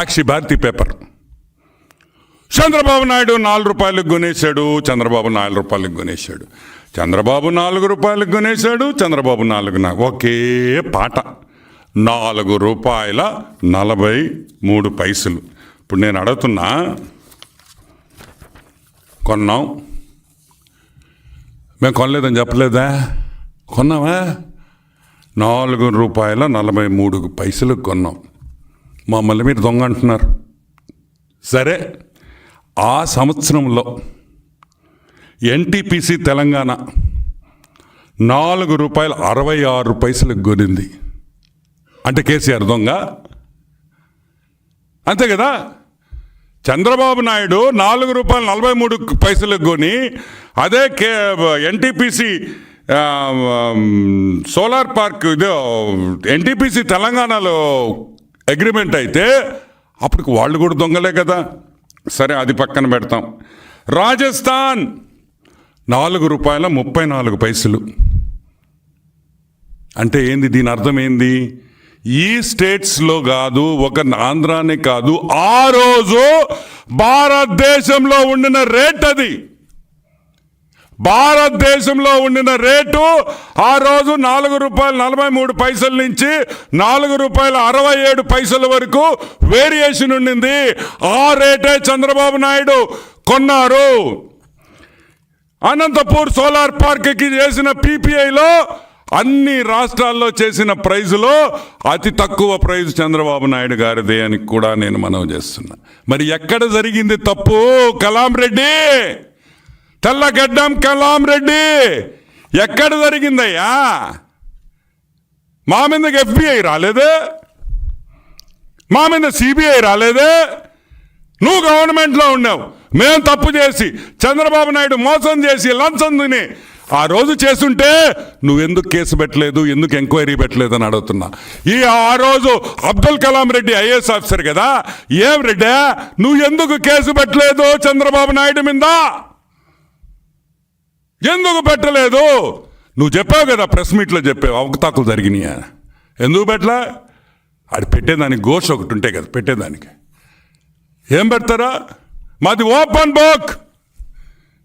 సాక్షి Bharathi paper. Chandrababu Naidu నాలుగు రూపాయలకు కొనేశాడు చంద్రబాబు నాలుగు రూపాయలకు కొనేశాడు. చంద్రబాబు నాలుగు రూపాయలకు కొనేశాడు చంద్రబాబు నాలుగు ఒకే పాట. నాలుగు రూపాయల నలభై మూడు పైసలు. ఇప్పుడు నేను అడుగుతున్నా కొన్నాం. మేము కొనలేదని చెప్పలేదా? కొన్నావా నాలుగు రూపాయల నలభై మూడు పైసలు కొన్నాం. మమ్మల్ని మీరు దొంగ అంటున్నారు. సరే ఆ సంవత్సరంలో ఎన్టీపీసీ తెలంగాణ నాలుగు రూపాయలు అరవై ఆరు పైసలకు కొనింది. అంటే కేసీఆర్ దొంగ? అంతే కదా? చంద్రబాబు నాయుడు నాలుగు రూపాయలు నలభై మూడు పైసలకు కొని అదే కే ఎన్టీపీసీ సోలార్ పార్క్ ఇది ఎన్టీపీసీ తెలంగాణలో అగ్రిమెంట్ అయితే అప్పటికి వాళ్ళు కూడా దొంగలే కదా. సరే అది పక్కన పెడతాం. రాజస్థాన్ నాలుగు రూపాయల ముప్పై నాలుగు పైసలు. అంటే ఏంది దీని అర్థం ఏంది? ఈ స్టేట్స్లో కాదు ఒక ఆంధ్రానే కాదు ఆ రోజు భారతదేశంలో ఉండిన రేట్ అది. భారతదేశంలో ఉండిన రేటు ఆ రోజు నాలుగు రూపాయల నలభై మూడు పైసల నుంచి నాలుగు రూపాయల అరవై ఏడు పైసల వరకు వేరియేషన్ ఉండింది. ఆ రేటే చంద్రబాబు నాయుడు కొన్నారు. అనంతపూర్ సోలార్ పార్క్కి చేసిన పీపీఐలో అన్ని రాష్ట్రాల్లో చేసిన ప్రైజులో అతి తక్కువ ప్రైజ్ చంద్రబాబు నాయుడు గారిదే అని కూడా నేను మనవి చేస్తున్నా. మరి ఎక్కడ జరిగింది తప్పు కలాం రెడ్డి? తెల్లగడ్డం కలాం రెడ్డి. ఎక్కడ జరిగిందయ్యా? మా మీద ఎఫ్బిఐ రాలేదు? మా మీద సిబిఐ రాలేదు? నువ్వు గవర్నమెంట్లో ఉన్నావు. మేము తప్పు చేసి చంద్రబాబు నాయుడు మోసం చేసి లంచం తిని ఆ రోజు చేస్తుంటే నువ్వెందుకు కేసు పెట్టలేదు ఎందుకు ఎంక్వైరీ పెట్టలేదు అని అడుగుతున్నా. ఈ ఆ రోజు అబ్దుల్ కలాం రెడ్డి ఐఏఎస్ ఆఫీసర్ కదా? ఏం రెడ్డా? నువ్వు ఎందుకు కేసు పెట్టలేదు చంద్రబాబు నాయుడు మీద? ఎందుకు పెట్టలేదు? నువ్వు చెప్పావు కదా ప్రెస్ మీట్లో చెప్పావు అవకతాకులు జరిగినాయా? ఎందుకు పెట్టలే? అది పెట్టేదానికి ఘోష ఒకటి ఉంటే కదా పెట్టేదానికి. ఏం పెడతారా? మాది ఓపెన్ బుక్.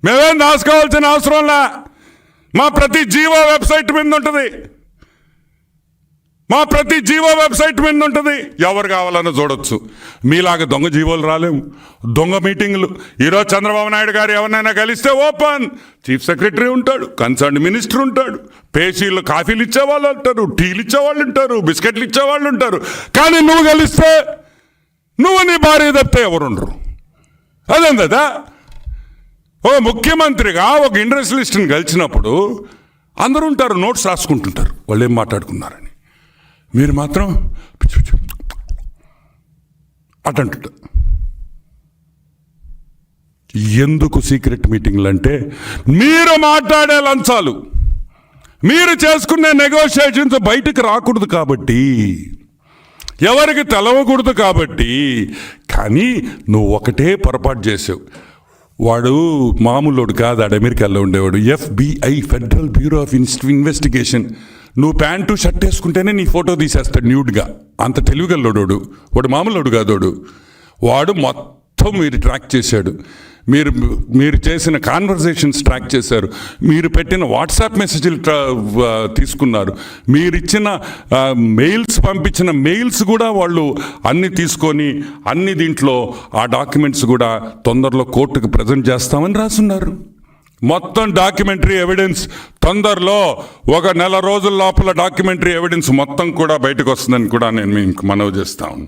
మేమేం దాచుకోవాల్సిన అవసరంలా మా ప్రతి జీవో వెబ్సైట్ మీద ఉంటుంది. మా ప్రతి జీవో వెబ్సైట్ మీద ఉంటుంది. ఎవరు కావాలన్నా చూడొచ్చు. మీలాగా దొంగ జీవోలు రాలేము. దొంగ మీటింగ్లు. ఈరోజు చంద్రబాబు నాయుడు గారు ఎవరినైనా కలిస్తే ఓపెన్. చీఫ్ సెక్రటరీ ఉంటాడు కన్సర్న్ మినిస్టర్ ఉంటాడు. పేషీలు కాఫీలు ఇచ్చేవాళ్ళు ఉంటారు టీలు ఇచ్చేవాళ్ళు ఉంటారు బిస్కెట్లు ఇచ్చేవాళ్ళు ఉంటారు. కానీ నువ్వు కలిస్తే నువ్వు నీ భార్య తప్పితే ఎవరుండరు? అదేం కదా? ఓ ముఖ్యమంత్రిగా ఒక ఇండస్ట్రియలిస్ట్ని కలిసినప్పుడు అందరూ ఉంటారు నోట్స్ రాసుకుంటుంటారు. వాళ్ళు ఏం మాట్లాడుకున్నారని? మీరు మాత్రం పిచ్చి ఎందుకు సీక్రెట్ మీటింగ్లు అంటే మీరు మాట్లాడే లంచాలు మీరు చేసుకునే నెగోషియేషన్స్ బయటకు రాకూడదు కాబట్టి ఎవరికి తెలవకూడదు కాబట్టి కానీ నువ్వు ఒకటే పొరపాటు చేసావు. వాడు మామూలుడు కాదు ఆడు అమెరికాలో ఉండేవాడు FBI federal bureau of investigation. నువ్వు ప్యాంటు షర్ట్ వేసుకుంటేనే నీ ఫోటో తీసేస్తాడు న్యూడ్గా. అంత తెలివిగల్లోడు వాడు మామూలుడు కాదోడు వాడు. మొత్తం మీరు ట్రాక్ చేశాడు. మీరు మీరు చేసిన కాన్వర్సేషన్స్ ట్రాక్ చేశారు. మీరు పెట్టిన వాట్సాప్ మెసేజ్లు ట్రా తీసుకున్నారు. మీరు ఇచ్చిన మెయిల్స్ పంపించిన మెయిల్స్ కూడా వాళ్ళు అన్ని తీసుకొని అన్ని దీంట్లో ఆ డాక్యుమెంట్స్ కూడా తొందరలో కోర్టుకు ప్రజెంట్ చేస్తామని రాసున్నారు. మొత్తం డాక్యుమెంటరీ ఎవిడెన్స్ తొందరలో ఒక నెల రోజుల లోపల డాక్యుమెంటరీ ఎవిడెన్స్ మొత్తం కూడా బయటకు వస్తుందని కూడా నేను మీకు మనవి చేస్తాను